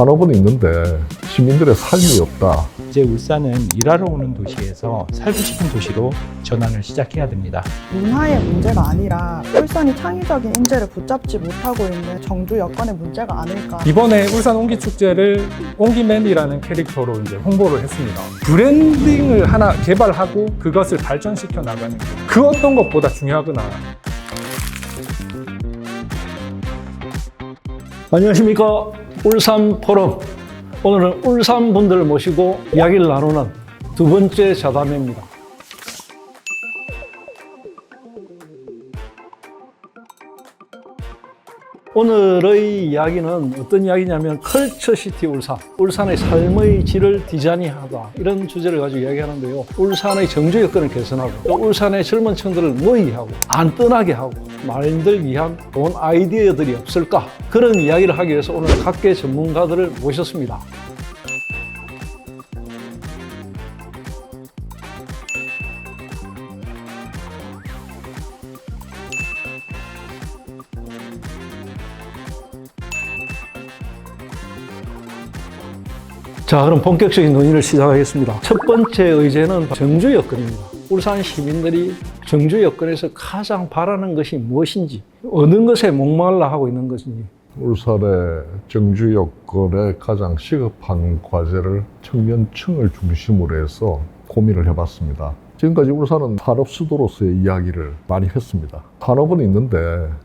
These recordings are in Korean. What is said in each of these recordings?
산업은 있는데 시민들의 삶이 없다. 이제 울산은 일하러 오는 도시에서 살고 싶은 도시로 전환을 시작해야 됩니다. 문화의 문제가 아니라 울산이 창의적인 인재를 붙잡지 못하고 있는 정주 여건의 문제가 아닐까. 이번에 울산 옹기 축제를 옹기맨이라는 캐릭터로 이제 홍보를 했습니다. 브랜딩을 하나 개발하고 그것을 발전시켜 나가는 게 그 어떤 것보다 중요하구나. 안녕하십니까 울산 포럼 오늘은 울산 분들을 모시고 이야기를 나누는 두 번째 자담입니다. 오늘의 이야기는 어떤 이야기냐면 컬처 시티 울산, 울산의 삶의 질을 디자인하다 이런 주제를 가지고 이야기하는데요. 울산의 정주 여건을 개선하고 또 울산의 젊은 층들을 모이게 하고 안 떠나게 하고 말들 위한 좋은 아이디어들이 없을까 그런 이야기를 하기 위해서 오늘 각계 전문가들을 모셨습니다. 자, 그럼 본격적인 논의를 시작하겠습니다. 첫 번째 의제는 정주 여건입니다. 울산 시민들이 정주 여건에서 가장 바라는 것이 무엇인지, 어느 것에 목말라 하고 있는 것인지, 울산의 정주 여건에 가장 시급한 과제를 청년층을 중심으로 해서 고민을 해봤습니다. 지금까지 울산은 산업 수도로서의 이야기를 많이 했습니다. 산업은 있는데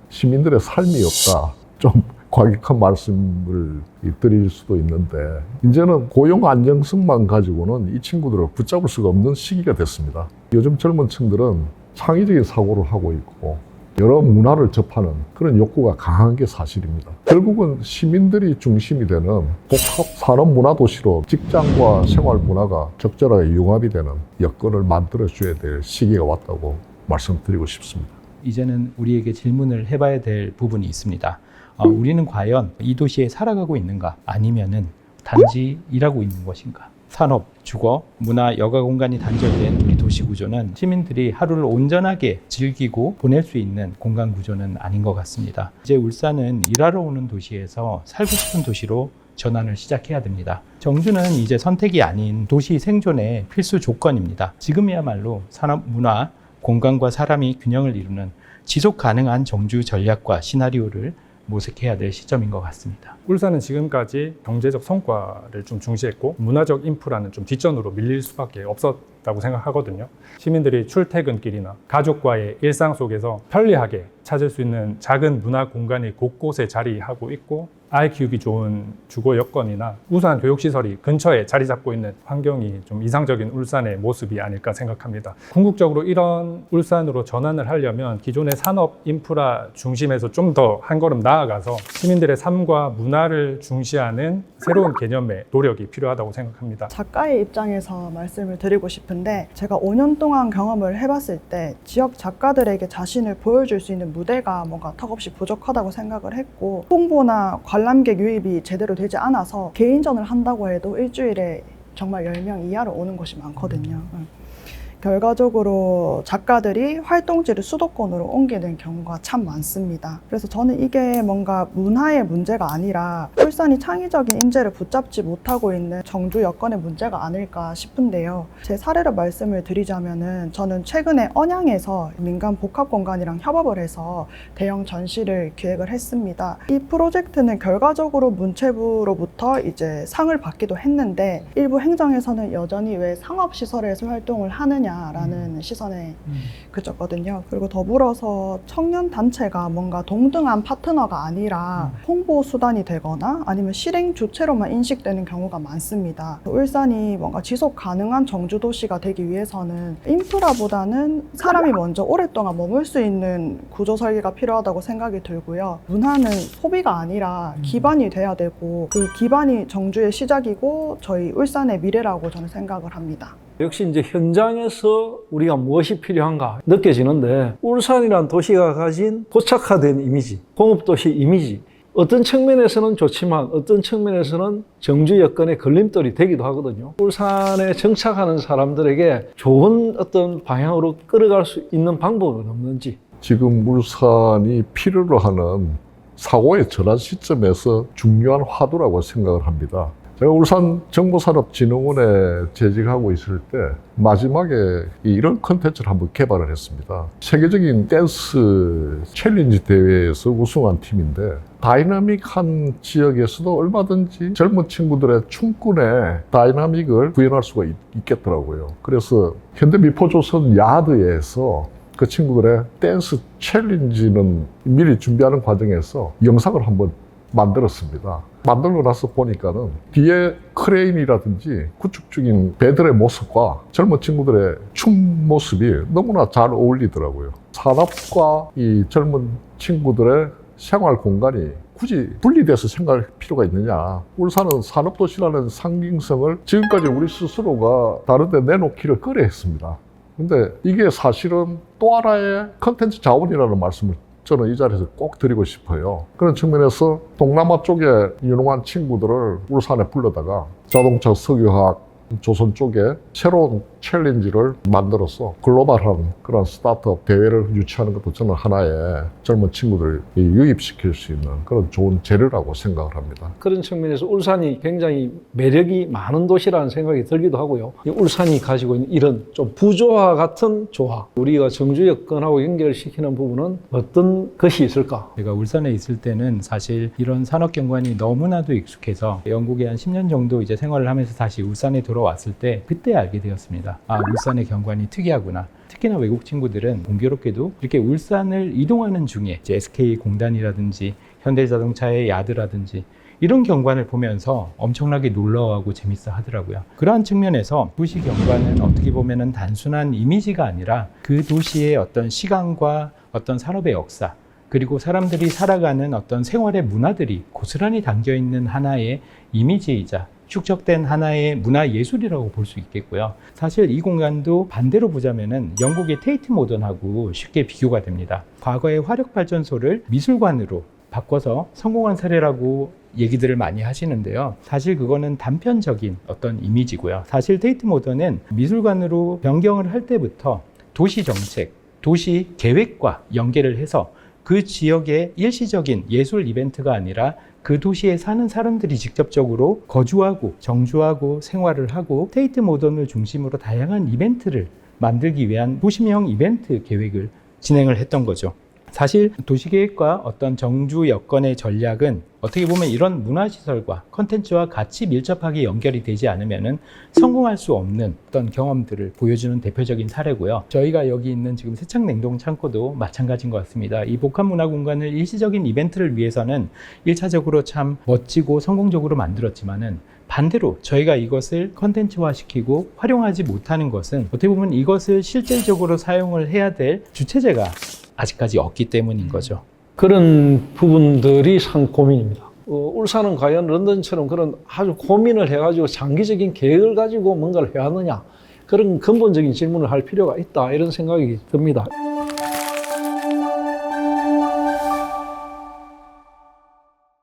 시민들의 삶이 없다. 좀 과격한 말씀을 드릴 수도 있는데 이제는 고용 안정성만 가지고는 이 친구들을 붙잡을 수가 없는 시기가 됐습니다. 요즘 젊은 층들은 창의적인 사고를 하고 있고 여러 문화를 접하는 그런 욕구가 강한 게 사실입니다. 결국은 시민들이 중심이 되는 복합 산업 문화 도시로 직장과 생활 문화가 적절하게 융합이 되는 여건을 만들어 줘야 될 시기가 왔다고 말씀드리고 싶습니다. 이제는 우리에게 질문을 해봐야 될 부분이 있습니다. 어, 우리는 과연 이 도시에 살아가고 있는가? 아니면은 단지 일하고 있는 것인가? 산업, 주거, 문화, 여가 공간이 단절된 우리 도시 구조는 시민들이 하루를 온전하게 즐기고 보낼 수 있는 공간 구조는 아닌 것 같습니다. 이제 울산은 일하러 오는 도시에서 살고 싶은 도시로 전환을 시작해야 됩니다. 정주는 이제 선택이 아닌 도시 생존의 필수 조건입니다. 지금이야말로 산업, 문화, 공간과 사람이 균형을 이루는 지속 가능한 정주 전략과 시나리오를 모색해야 될 시점인 것 같습니다. 울산은 지금까지 경제적 성과를 좀 중시했고 문화적 인프라는 좀 뒷전으로 밀릴 수밖에 없었다고 생각하거든요. 시민들이 출퇴근길이나 가족과의 일상 속에서 편리하게 찾을 수 있는 작은 문화 공간이 곳곳에 자리하고 있고 아이 키우기 좋은 주거 여건이나 우수한 교육시설이 근처에 자리 잡고 있는 환경이 좀 이상적인 울산의 모습이 아닐까 생각합니다. 궁극적으로 이런 울산으로 전환을 하려면 기존의 산업 인프라 중심에서 좀 더 한 걸음 나아가서 시민들의 삶과 문화를 중시하는 새로운 개념의 노력이 필요하다고 생각합니다. 작가의 입장에서 말씀을 드리고 싶은데 제가 5년 동안 경험을 해봤을 때 지역 작가들에게 자신을 보여줄 수 있는 무대가 뭔가 턱없이 부족하다고 생각을 했고 홍보나 관람객 유입이 제대로 되지 않아서 개인전을 한다고 해도 일주일에 정말 10명 이하로 오는 곳이 많거든요. 응. 결과적으로 작가들이 활동지를 수도권으로 옮기는 경우가 참 많습니다. 그래서 저는 이게 뭔가 문화의 문제가 아니라 울산이 창의적인 인재를 붙잡지 못하고 있는 정주 여건의 문제가 아닐까 싶은데요. 제 사례로 말씀을 드리자면은 저는 최근에 언양에서 민간 복합 공간이랑 협업을 해서 대형 전시를 기획을 했습니다. 이 프로젝트는 결과적으로 문체부로부터 이제 상을 받기도 했는데 일부 행정에서는 여전히 왜 상업 시설에서 활동을 하느냐 라는 시선에 그쳤거든요. 그리고 더불어서 청년 단체가 뭔가 동등한 파트너가 아니라 홍보 수단이 되거나 아니면 실행 주체로만 인식되는 경우가 많습니다. 울산이 뭔가 지속 가능한 정주 도시가 되기 위해서는 인프라보다는 사람이 먼저 오랫동안 머물 수 있는 구조 설계가 필요하다고 생각이 들고요. 문화는 소비가 아니라 기반이 돼야 되고 그 기반이 정주의 시작이고 저희 울산의 미래라고 저는 생각을 합니다. 역시 이제 현장에서 우리가 무엇이 필요한가 느껴지는데 울산이란 도시가 가진 고착화된 이미지, 공업도시 이미지 어떤 측면에서는 좋지만 어떤 측면에서는 정주 여건의 걸림돌이 되기도 하거든요. 울산에 정착하는 사람들에게 좋은 어떤 방향으로 끌어갈 수 있는 방법은 없는지 지금 울산이 필요로 하는 사고의 전환 시점에서 중요한 화두라고 생각을 합니다. 제가 울산 정보산업진흥원에 재직하고 있을 때 마지막에 이 이런 컨텐츠를 한번 개발을 했습니다. 세계적인 댄스 챌린지 대회에서 우승한 팀인데 다이나믹한 지역에서도 얼마든지 젊은 친구들의 춤꾼의 다이나믹을 구현할 수가 있, 있겠더라고요. 그래서 현대미포조선 야드에서 그 친구들의 댄스 챌린지는 미리 준비하는 과정에서 영상을 한번 만들었습니다. 만들고 나서 보니까는 뒤에 크레인이라든지 구축 중인 배들의 모습과 젊은 친구들의 춤 모습이 너무나 잘 어울리더라고요. 산업과 이 젊은 친구들의 생활 공간이 굳이 분리돼서 생각할 필요가 있느냐. 울산은 산업도시라는 상징성을 지금까지 우리 스스로가 다른데 내놓기를 꺼려 했습니다. 근데 이게 사실은 또 하나의 컨텐츠 자원이라는 말씀을 저는 이 자리에서 꼭 드리고 싶어요. 그런 측면에서 동남아 쪽에 유능한 친구들을 울산에 불러다가 자동차 석유화학 조선 쪽에 새로운 챌린지를 만들어서 글로벌한 그런 스타트업 대회를 유치하는 것도 저는 하나의 젊은 친구들 유입시킬 수 있는 그런 좋은 재료라고 생각을 합니다. 그런 측면에서 울산이 굉장히 매력이 많은 도시라는 생각이 들기도 하고요. 이 울산이 가지고 있는 이런 좀 부조화 같은 조화, 우리가 정주 여건하고 연결시키는 부분은 어떤 것이 있을까? 제가 울산에 있을 때는 사실 이런 산업 경관이 너무나도 익숙해서 영국에 한 10년 정도 이제 생활을 하면서 다시 울산에 돌아 왔을 때 그때 알게 되었습니다. 아, 울산의 경관이 특이하구나. 특히나 외국 친구들은 공교롭게도 이렇게 울산을 이동하는 중에 SK 공단이라든지 현대자동차의 야드라든지 이런 경관을 보면서 엄청나게 놀라워하고 재밌어 하더라고요. 그러한 측면에서 도시 경관은 어떻게 보면은 단순한 이미지가 아니라 그 도시의 어떤 시간과 어떤 산업의 역사 그리고 사람들이 살아가는 어떤 생활의 문화들이 고스란히 담겨 있는 하나의 이미지이자 축적된 하나의 문화 예술이라고 볼 수 있겠고요. 사실 이 공간도 반대로 보자면은 영국의 테이트 모던하고 쉽게 비교가 됩니다. 과거의 화력 발전소를 미술관으로 바꿔서 성공한 사례라고 얘기들을 많이 하시는데요. 사실 그거는 단편적인 어떤 이미지고요. 사실 테이트 모던은 미술관으로 변경을 할 때부터 도시 정책, 도시 계획과 연계를 해서 그 지역의 일시적인 예술 이벤트가 아니라 그 도시에 사는 사람들이 직접적으로 거주하고 정주하고 생활을 하고 테이트 모던을 중심으로 다양한 이벤트를 만들기 위한 도시명 이벤트 계획을 진행을 했던 거죠. 사실 도시계획과 어떤 정주 여건의 전략은 어떻게 보면 이런 문화시설과 컨텐츠와 같이 밀접하게 연결이 되지 않으면 성공할 수 없는 어떤 경험들을 보여주는 대표적인 사례고요. 저희가 여기 있는 지금 세창 냉동 창고도 마찬가지인 것 같습니다. 이 복합 문화 공간을 일시적인 이벤트를 위해서는 일차적으로 참 멋지고 성공적으로 만들었지만은 반대로 저희가 이것을 컨텐츠화 시키고 활용하지 못하는 것은 어떻게 보면 이것을 실질적으로 사용을 해야 될 주체제가 아직까지 없기 때문인 거죠. 그런 부분들이 상 고민입니다. 어, 울산은 과연 런던처럼 그런 아주 고민을 해가지고 장기적인 계획을 가지고 뭔가를 해왔느냐 그런 근본적인 질문을 할 필요가 있다 이런 생각이 듭니다.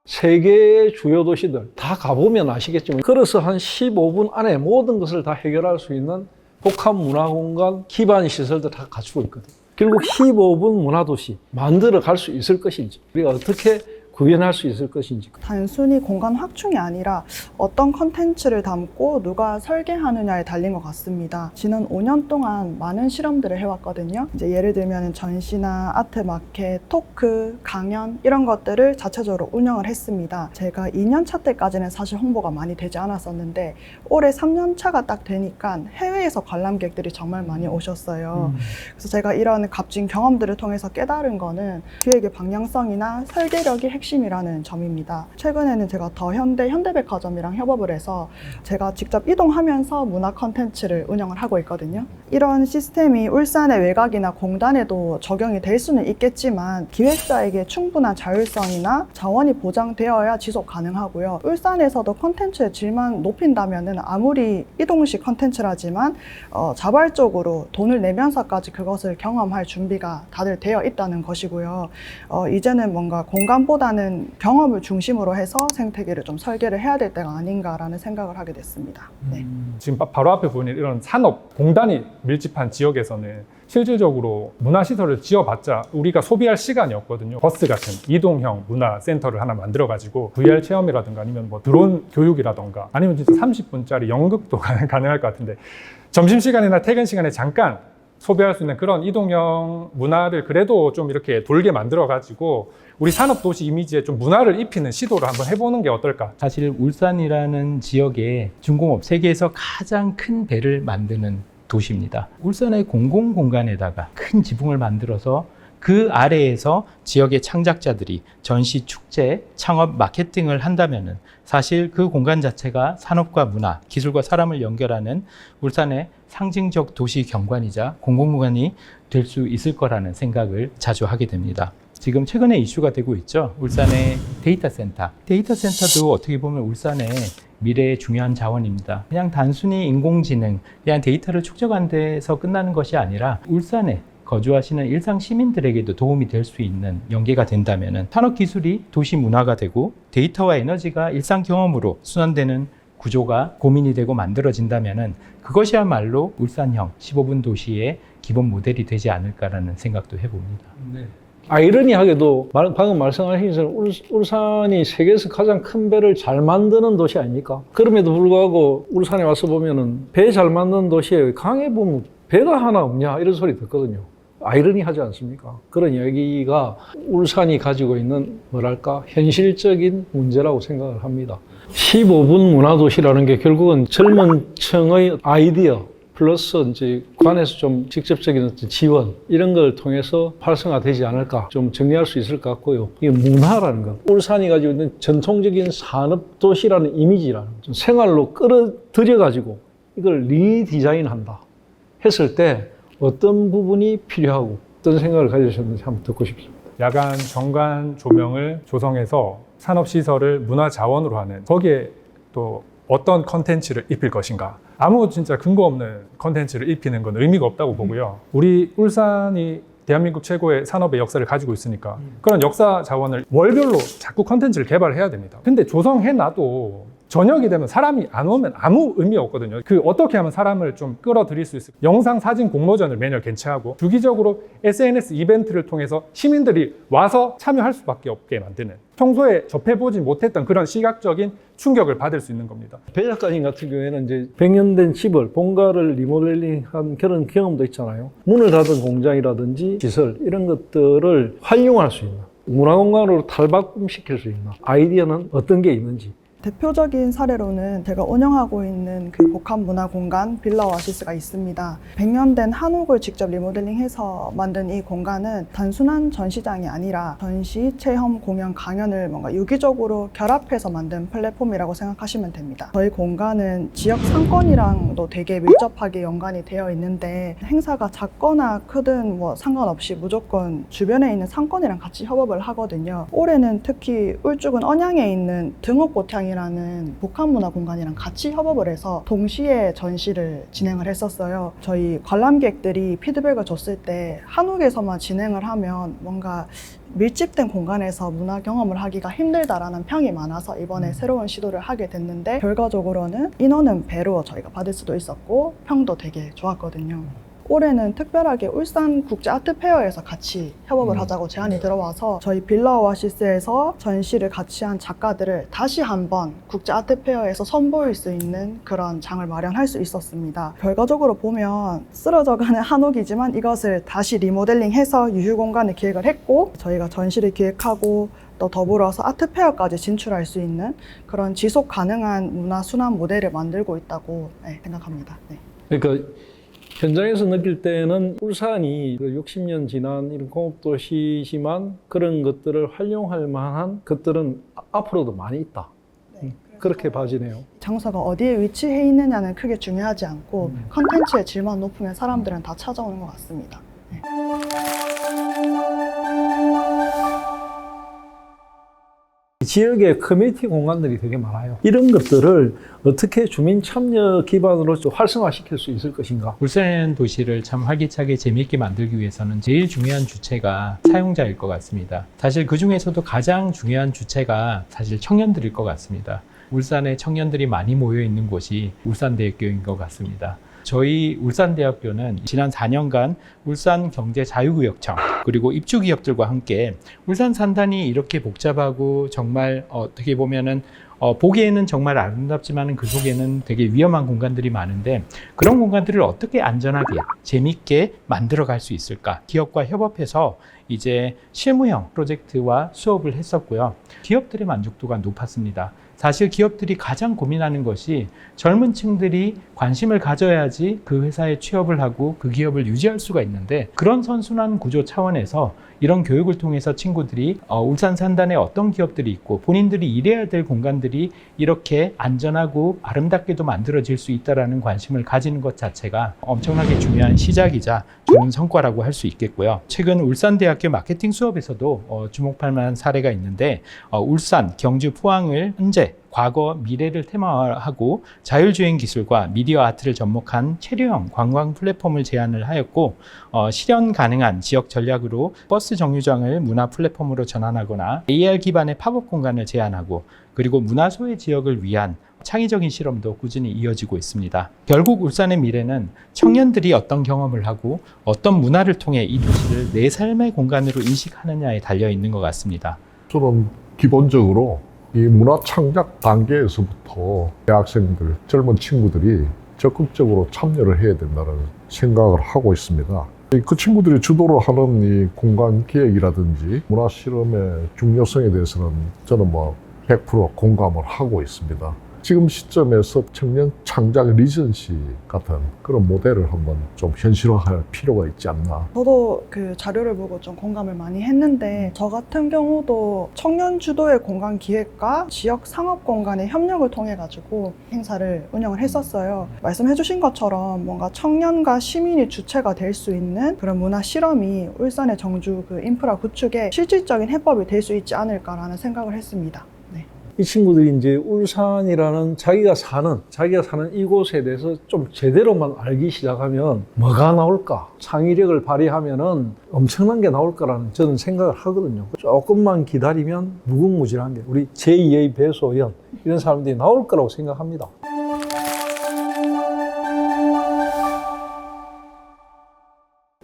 세계의 주요 도시들 다 가보면 아시겠지만 걸어서 한 15분 안에 모든 것을 다 해결할 수 있는 복합 문화 공간 기반 시설들 다 갖추고 있거든요. 결국 15분 문화도시 만들어 갈 수 있을 것인지 우리가 어떻게 구현할 수 있을 것인지 단순히 공간 확충이 아니라 어떤 컨텐츠를 담고 누가 설계하느냐에 달린 것 같습니다. 지난 5년 동안 많은 실험들을 해왔거든요. 이제 예를 들면 전시나 아트 마켓, 토크, 강연 이런 것들을 자체적으로 운영을 했습니다. 제가 2년 차 때까지는 사실 홍보가 많이 되지 않았었는데 올해 3년 차가 딱 되니까 해외에서 관람객들이 정말 많이 오셨어요. 그래서 제가 이런 값진 경험들을 통해서 깨달은 거는 기획의 방향성이나 설계력이 핵심이라는 점입니다. 최근에는 제가 더 현대 현대백화점이랑 협업을 해서 제가 직접 이동하면서 문화 컨텐츠를 운영을 하고 있거든요. 이런 시스템이 울산의 외곽이나 공단에도 적용이 될 수는 있겠지만 기획자에게 충분한 자율성이나 자원이 보장되어야 지속 가능하고요. 울산에서도 컨텐츠의 질만 높인다면은 아무리 이동식 컨텐츠라지만 어, 자발적으로 돈을 내면서까지 그것을 경험할 준비가 다들 되어 있다는 것이고요. 어, 이제는 뭔가 공간보다는 경험을 중심으로 해서 생태계를 좀 설계를 해야 될 때가 아닌가라는 생각을 하게 됐습니다. 네. 지금 바- 바로 앞에 보이는 이런 산업 공단이 밀집한 지역에서는 실질적으로 문화시설을 지어봤자 우리가 소비할 시간이 없거든요. 버스 같은 이동형 문화센터를 하나 만들어가지고 VR 체험이라든가 아니면 뭐 드론 교육이라든가 아니면 진짜 30분짜리 연극도 가능- 가능할 것 같은데 점심시간이나 퇴근 시간에 잠깐 소비할 수 있는 그런 이동형 문화를 그래도 좀 이렇게 돌게 만들어 가지고 우리 산업 도시 이미지에 좀 문화를 입히는 시도를 한번 해보는 게 어떨까? 사실 울산이라는 지역에 중공업 세계에서 가장 큰 배를 만드는 도시입니다. 울산의 공공 공간에다가 큰 지붕을 만들어서 그 아래에서 지역의 창작자들이 전시, 축제, 창업, 마케팅을 한다면은 사실 그 공간 자체가 산업과 문화, 기술과 사람을 연결하는 울산의 상징적 도시 경관이자 공공공간이 될 수 있을 거라는 생각을 자주 하게 됩니다. 지금 최근에 이슈가 되고 있죠. 울산의 데이터 센터. 데이터 센터도 어떻게 보면 울산의 미래의 중요한 자원입니다. 그냥 단순히 인공지능, 그냥 데이터를 축적한 데서 끝나는 것이 아니라 울산에 거주하시는 일상 시민들에게도 도움이 될 수 있는 연계가 된다면 산업 기술이 도시 문화가 되고 데이터와 에너지가 일상 경험으로 순환되는 구조가 고민이 되고 만들어진다면 그것이야말로 울산형 15분 도시의 기본 모델이 되지 않을까라는 생각도 해봅니다. 아이러니하게도 말- 방금 말씀하신 것처럼 울- 울산이 세계에서 가장 큰 배를 잘 만드는 도시 아닙니까? 그럼에도 불구하고 울산에 와서 보면은 배 잘 만드는 도시에 강에 보면 배가 하나 없냐 이런 소리 듣거든요. 아이러니하지 않습니까? 그런 이야기가 울산이 가지고 있는 뭐랄까 현실적인 문제라고 생각을 합니다. 15분 문화도시라는 게 결국은 젊은 층의 아이디어 플러스 이제 관에서 좀 직접적인 어떤 지원 이런 걸 통해서 활성화되지 않을까 좀 정리할 수 있을 것 같고요. 이게 문화라는 것, 울산이 가지고 있는 전통적인 산업 도시라는 이미지라는 좀 생활로 끌어들여 가지고 이걸 리디자인한다 했을 때 어떤 부분이 필요하고 어떤 생각을 가지셨는지 한번 듣고 싶습니다. 야간 정관 조명을 조성해서 산업시설을 문화자원으로 하는 거기에 또 어떤 컨텐츠를 입힐 것인가. 아무 진짜 근거 없는 컨텐츠를 입히는 건 의미가 없다고 보고요. 우리 울산이 대한민국 최고의 산업의 역사를 가지고 있으니까 그런 역사 자원을 월별로 자꾸 컨텐츠를 개발해야 됩니다. 근데 조성해놔도 저녁이 되면 사람이 안 오면 아무 의미 없거든요. 그 어떻게 하면 사람을 좀 끌어들일 수 있을까? 영상, 사진 공모전을 매년 개최하고 주기적으로 SNS 이벤트를 통해서 시민들이 와서 참여할 수밖에 없게 만드는 평소에 접해보지 못했던 그런 시각적인 충격을 받을 수 있는 겁니다. 배 작가님 같은 경우에는 이제 100년 된 집을 본가를 리모델링한 그런 경험도 있잖아요. 문을 닫은 공장이라든지 시설 이런 것들을 활용할 수 있는 문화공간으로 탈바꿈시킬 수 있는 아이디어는 어떤 게 있는지 대표적인 사례로는 제가 운영하고 있는 그 복합 문화 공간 빌라 오아시스가 있습니다. 100년 된 한옥을 직접 리모델링해서 만든 이 공간은 단순한 전시장이 아니라 전시, 체험, 공연, 강연을 뭔가 유기적으로 결합해서 만든 플랫폼이라고 생각하시면 됩니다. 저희 공간은 지역 상권이랑도 되게 밀접하게 연관이 되어 있는데 행사가 작거나 크든 뭐 상관없이 무조건 주변에 있는 상권이랑 같이 협업을 하거든요. 올해는 특히 울주군 언양에 있는 등옥고향이 라는 복합문화 공간이랑 같이 협업을 해서 동시에 전시를 진행을 했었어요. 저희 관람객들이 피드백을 줬을 때 한옥에서만 진행을 하면 뭔가 밀집된 공간에서 문화 경험을 하기가 힘들다라는 평이 많아서 이번에 새로운 시도를 하게 됐는데 결과적으로는 인원은 배로 저희가 받을 수도 있었고 평도 되게 좋았거든요. 올해는 특별하게 울산 국제 아트 페어에서 같이 협업을 하자고 제안이 들어와서 저희 빌라 오아시스에서 전시를 같이 한 작가들을 다시 한번 국제 아트 페어에서 선보일 수 있는 그런 장을 마련할 수 있었습니다. 결과적으로 보면 쓰러져가는 한옥이지만 이것을 다시 리모델링해서 유휴 공간을 기획을 했고 저희가 전시를 기획하고 또 더불어서 아트 페어까지 진출할 수 있는 그런 지속 가능한 문화 순환 모델을 만들고 있다고 네, 생각합니다. 네. 그러니까 현장에서 느낄 때는 울산이 그 60년 지난 이런 공업도시지만 그런 것들을 활용할 만한 것들은 아- 앞으로도 많이 있다. 음, 그렇게 봐지네요. 장소가 어디에 위치해 있느냐는 크게 중요하지 않고 컨텐츠의 질만 높으면 사람들은 다 찾아오는 것 같습니다. 지역에 커뮤니티 공간들이 되게 많아요. 이런 것들을 어떻게 주민 참여 기반으로 좀 활성화시킬 수 있을 것인가? 울산 도시를 참 활기차게 재미있게 만들기 위해서는 제일 중요한 주체가 사용자일 것 같습니다. 사실 그 중에서도 가장 중요한 주체가 사실 청년들일 것 같습니다. 울산에 청년들이 많이 모여 있는 곳이 울산대학교인 것 같습니다. 저희 울산대학교는 지난 4년간 울산 경제 자유구역청 그리고 입주 기업들과 함께 울산 산단이 이렇게 복잡하고 정말 어떻게 보면은 어, 보기에는 정말 아름답지만 그 속에는 되게 위험한 공간들이 많은데 그런 공간들을 어떻게 안전하게 재밌게 만들어 갈 수 있을까? 기업과 협업해서 이제 실무형 프로젝트와 수업을 했었고요. 기업들의 만족도가 높았습니다. 사실 기업들이 가장 고민하는 것이 젊은 층들이 관심을 가져야지 그 회사에 취업을 하고 그 기업을 유지할 수가 있는데 그런 선순환 구조 차원에서 이런 교육을 통해서 친구들이 어, 울산 산단에 어떤 기업들이 있고 본인들이 일해야 될 공간들이 이렇게 안전하고 아름답게도 만들어질 수 있다라는 관심을 가지는 것 자체가 엄청나게 중요한 시작이자 좋은 성과라고 할 수 있겠고요. 최근 울산대학교 마케팅 수업에서도 어, 주목할 만한 사례가 있는데 어, 울산, 경주, 포항을 현재 과거, 미래를 테마화하고 자율주행 기술과 미디어 아트를 접목한 체류형 관광 플랫폼을 제안을 하였고 어, 실현 가능한 지역 전략으로 버스 정류장을 문화 플랫폼으로 전환하거나 AR 기반의 팝업 공간을 제안하고 그리고 문화 소외 지역을 위한 창의적인 실험도 꾸준히 이어지고 있습니다. 결국 울산의 미래는 청년들이 어떤 경험을 하고 어떤 문화를 통해 이 도시를 내 삶의 공간으로 인식하느냐에 달려 있는 것 같습니다. 저는 기본적으로 이 문화 창작 단계에서부터 대학생들, 젊은 친구들이 적극적으로 참여를 해야 된다는 생각을 하고 있습니다. 그 친구들이 주도를 하는 이 공간 기획이라든지 문화 실험의 중요성에 대해서는 저는 뭐 100% 공감을 하고 있습니다. 지금 시점에서 청년 창작 리전시 같은 그런 모델을 한번 좀 현실화할 필요가 있지 않나 저도 그 자료를 보고 좀 공감을 많이 했는데 저 같은 경우도 청년 주도의 공간 기획과 지역 상업 공간의 협력을 통해 가지고 행사를 운영을 했었어요. 말씀해 주신 것처럼 뭔가 청년과 시민이 주체가 될 수 있는 그런 문화 실험이 울산의 정주 그 인프라 구축에 실질적인 해법이 될 수 있지 않을까라는 생각을 했습니다. 네. 이 친구들이 이제 울산이라는 자기가 사는 자기가 사는 이곳에 대해서 좀 제대로만 알기 시작하면 뭐가 나올까 창의력을 발휘하면은 엄청난 게 나올 거라는 저는 생각을 하거든요. 조금만 기다리면 무궁무진한 게 우리 제2의 배소연 이런 사람들이 나올 거라고 생각합니다.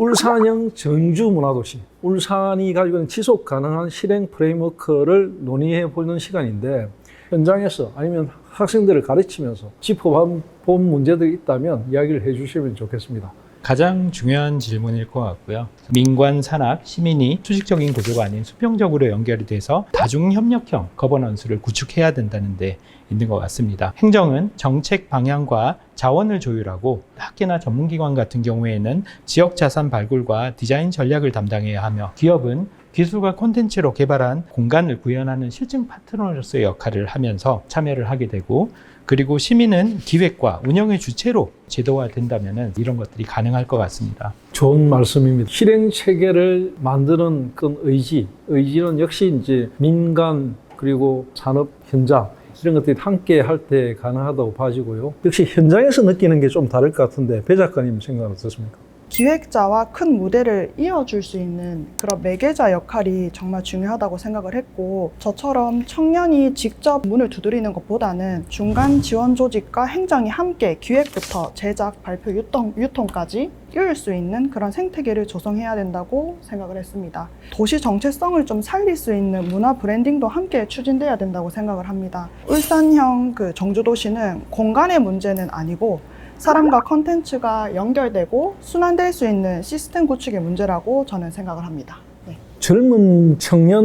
울산형 전주 문화도시, 울산이 가지고 있는 지속 가능한 실행 프레임워크를 논의해 보는 시간인데 현장에서 아니면 학생들을 가르치면서 짚어본 문제들이 있다면 이야기를 해 주시면 좋겠습니다. 가장 중요한 질문일 것 같고요. 민관, 산악, 시민이 수직적인 구조가 아닌 수평적으로 연결이 돼서 다중협력형 거버넌스를 구축해야 된다는 데 있는 것 같습니다. 행정은 정책 방향과 자원을 조율하고 학계나 전문기관 같은 경우에는 지역 자산 발굴과 디자인 전략을 담당해야 하며 기업은 기술과 콘텐츠로 개발한 공간을 구현하는 실증 파트너로서의 역할을 하면서 참여를 하게 되고 그리고 시민은 기획과 운영의 주체로 제도화된다면 이런 것들이 가능할 것 같습니다. 좋은 말씀입니다. 실행 체계를 만드는 그런 의지, 의지는 역시 이제 민간 그리고 산업 현장 이런 것들이 함께 할 때 가능하다고 봐지고요. 역시 현장에서 느끼는 게 좀 다를 것 같은데 배 작가님 생각은 어떻습니까? 기획자와 큰 무대를 이어줄 수 있는 그런 매개자 역할이 정말 중요하다고 생각을 했고 저처럼 청년이 직접 문을 두드리는 것보다는 중간 지원 조직과 행정이 함께 기획부터 제작, 발표, 유통, 유통까지 이을 수 있는 그런 생태계를 조성해야 된다고 생각을 했습니다. 도시 정체성을 좀 살릴 수 있는 문화 브랜딩도 함께 추진돼야 된다고 생각을 합니다. 울산형 그 정주도시는 공간의 문제는 아니고 사람과 컨텐츠가 연결되고 순환될 수 있는 시스템 구축의 문제라고 저는 생각을 합니다. 네. 젊은 청년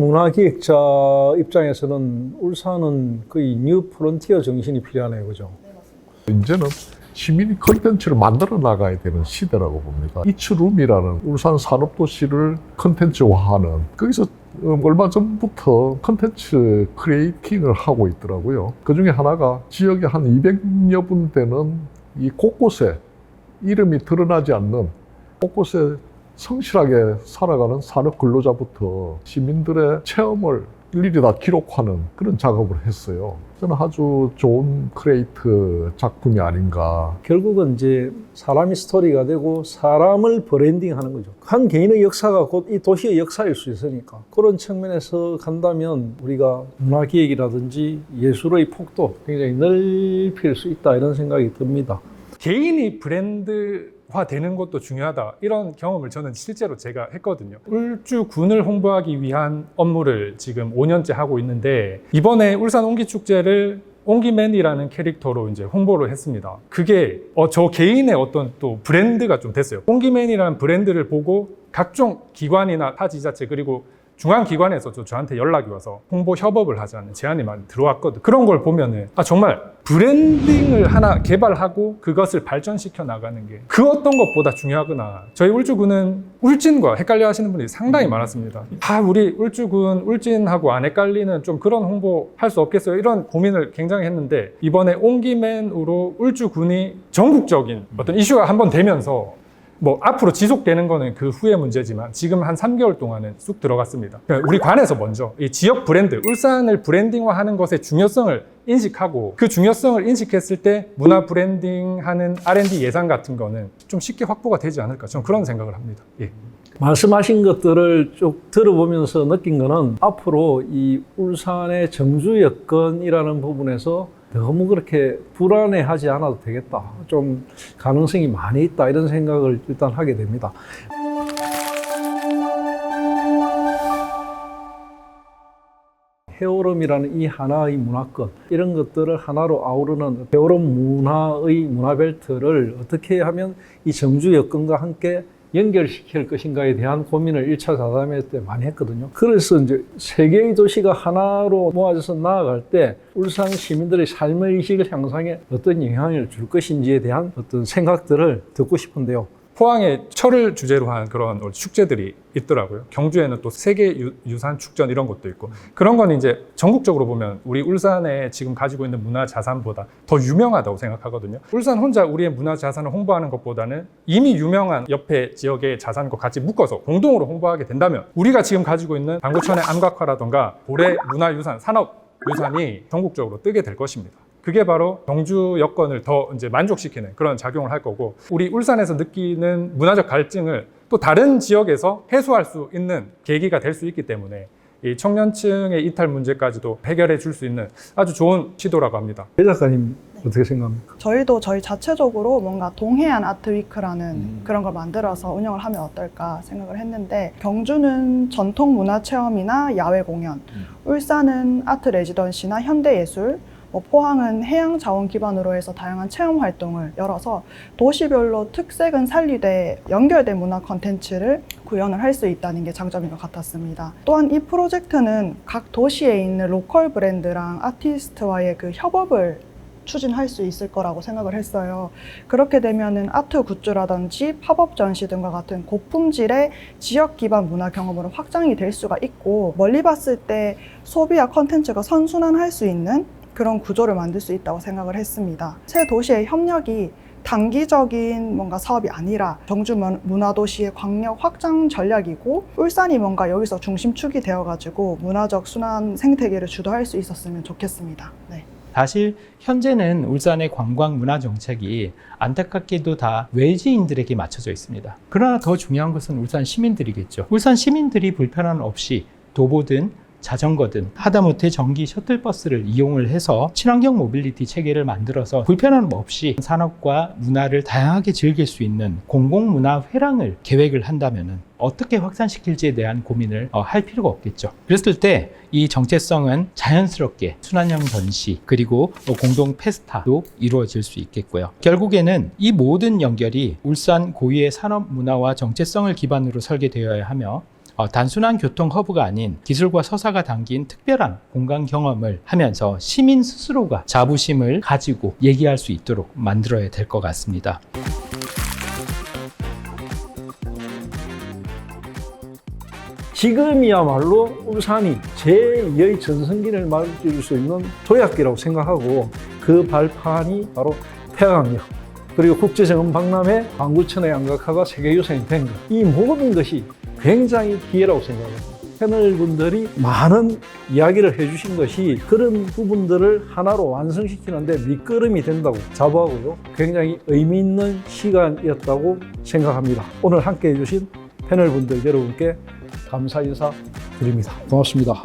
문화기획자 입장에서는 울산은 거의 뉴 프론티어 정신이 필요하네요, 그죠? 이제는 시민이 컨텐츠를 만들어 나가야 되는 시대라고 봅니다. 이츠룸이라는 울산 산업도시를 컨텐츠화하는 거기서 음, 얼마 전부터 컨텐츠 크리에이팅을 하고 있더라고요. 그 중에 하나가 지역에 한 200여 군데는 이 곳곳에 이름이 드러나지 않는 곳곳에 성실하게 살아가는 산업 근로자부터 시민들의 체험을 일일이 다 기록하는 그런 작업을 했어요. 저는 아주 좋은 크리에이트 작품이 아닌가. 결국은 이제 사람이 스토리가 되고 사람을 브랜딩하는 거죠. 한 개인의 역사가 곧 이 도시의 역사일 수 있으니까 그런 측면에서 간다면 우리가 문화기획이라든지 예술의 폭도 굉장히 넓힐 수 있다 이런 생각이 듭니다. 개인이 브랜드 화 되는 것도 중요하다. 이런 경험을 저는 실제로 제가 했거든요. 울주군을 홍보하기 위한 업무를 지금 5년째 하고 있는데 이번에 울산 옹기축제를 옹기맨이라는 캐릭터로 이제 홍보를 했습니다. 그게 어, 저 개인의 어떤 또 브랜드가 좀 됐어요. 옹기맨이라는 브랜드를 보고 각종 기관이나 타 지자체 그리고 중앙기관에서 저- 저한테 연락이 와서 홍보 협업을 하자는 제안이 많이 들어왔거든. 그런 걸 보면은 아 정말 브랜딩을 하나 개발하고 그것을 발전시켜 나가는 게 그 어떤 것보다 중요하구나. 저희 울주군은 울진과 헷갈려 하시는 분들이 상당히 많았습니다. 아 우리 울주군 울진하고 안 헷갈리는 좀 그런 홍보 할 수 없겠어요. 이런 고민을 굉장히 했는데 이번에 온기맨으로 울주군이 전국적인 어떤 이슈가 한번 되면서 뭐 앞으로 지속되는 거는 그 후의 문제지만 지금 한 3개월 동안은 쑥 들어갔습니다. 그러니까 우리 관에서 먼저 이 지역 브랜드, 울산을 브랜딩화하는 것의 중요성을 인식하고 그 중요성을 인식했을 때 문화 브랜딩하는 R&D 예산 같은 거는 좀 쉽게 확보가 되지 않을까 저는 그런 생각을 합니다. 예. 말씀하신 것들을 쭉 들어보면서 느낀 거는 앞으로 이 울산의 정주 여건이라는 부분에서 너무 그렇게 불안해하지 않아도 되겠다. 좀 가능성이 많이 있다. 이런 생각을 일단 하게 됩니다. 해오름이라는 이 하나의 문화권 이런 것들을 하나로 아우르는 해오름 문화의 문화벨트를 어떻게 하면 이 정주 여건과 함께 연결시킬 것인가에 대한 고민을 1차 자담회 때 많이 했거든요. 그래서 이제 세 개의 도시가 하나로 모아져서 나아갈 때 울산 시민들의 삶의 의식을 향상에 어떤 영향을 줄 것인지에 대한 어떤 생각들을 듣고 싶은데요. 포항에 철을 주제로 한 그런 축제들이 있더라고요. 경주에는 또 세계 유- 유산 축전 이런 것도 있고 그런 건 이제 전국적으로 보면 우리 울산에 지금 가지고 있는 문화 자산보다 더 유명하다고 생각하거든요. 울산 혼자 우리의 문화 자산을 홍보하는 것보다는 이미 유명한 옆에 지역의 자산과 같이 묶어서 공동으로 홍보하게 된다면 우리가 지금 가지고 있는 방구천의 암각화라던가 고래 문화유산 산업 유산이 전국적으로 뜨게 될 것입니다. 그게 바로 경주 여건을 더 이제 만족시키는 그런 작용을 할 거고 우리 울산에서 느끼는 문화적 갈증을 또 다른 지역에서 해소할 수 있는 계기가 될 수 있기 때문에 이 청년층의 이탈 문제까지도 해결해 줄 수 있는 아주 좋은 시도라고 합니다. 배 작가님 어떻게 생각합니까? 저희도 저희 자체적으로 뭔가 동해안 아트위크라는 그런 걸 만들어서 운영을 하면 어떨까 생각을 했는데 경주는 전통 문화 체험이나 야외 공연, 울산은 아트 레지던시나 현대 예술, 뭐 포항은 해양 자원 기반으로 해서 다양한 체험 활동을 열어서 도시별로 특색은 살리되 연결된 문화 컨텐츠를 구현을 할 수 있다는 게 장점인 것 같았습니다. 또한 이 프로젝트는 각 도시에 있는 로컬 브랜드랑 아티스트와의 그 협업을 추진할 수 있을 거라고 생각을 했어요. 그렇게 되면은 아트 굿즈라든지 팝업 전시 등과 같은 고품질의 지역 기반 문화 경험으로 확장이 될 수가 있고 멀리 봤을 때 소비와 컨텐츠가 선순환할 수 있는 그런 구조를 만들 수 있다고 생각을 했습니다. 세 도시의 협력이 단기적인 뭔가 사업이 아니라 문- 문화도시의 광역 확장 전략이고 울산이 뭔가 여기서 중심축이 되어가지고 문화적 순환 생태계를 주도할 수 있었으면 좋겠습니다. 네. 사실 현재는 울산의 관광 문화 정책이 안타깝게도 다 외지인들에게 맞춰져 있습니다. 그러나 더 중요한 것은 울산 시민들이겠죠. 울산 시민들이 불편함 없이 도보든 자전거든 하다못해 전기 셔틀버스를 이용을 해서 친환경 모빌리티 체계를 만들어서 불편함 없이 산업과 문화를 다양하게 즐길 수 있는 공공문화 회랑을 계획을 한다면 어떻게 확산시킬지에 대한 고민을 어, 할 필요가 없겠죠. 그랬을 때 이 정체성은 자연스럽게 순환형 전시 그리고 어, 공동 페스타도 이루어질 수 있겠고요. 결국에는 이 모든 연결이 울산 고유의 산업 문화와 정체성을 기반으로 설계되어야 하며 어, 단순한 교통 허브가 아닌 기술과 서사가 담긴 특별한 공간 경험을 하면서 시민 스스로가 자부심을 가지고 얘기할 수 있도록 만들어야 될 것 같습니다. 지금이야말로 울산이 제2의 전성기를 맞을 수 있는 도약기라고 생각하고 그 발판이 바로 태양역 그리고 국제정원 박람회 방구천의 양각화가 세계유산이 된 것. 이 모든 것이 굉장히 기회라고 생각합니다. 패널분들이 많은 이야기를 해주신 것이 그런 부분들을 하나로 완성시키는데 밑거름이 된다고 자부하고요. 굉장히 의미 있는 시간이었다고 생각합니다. 오늘 함께 해주신 패널분들 여러분께 감사 인사 드립니다. 고맙습니다.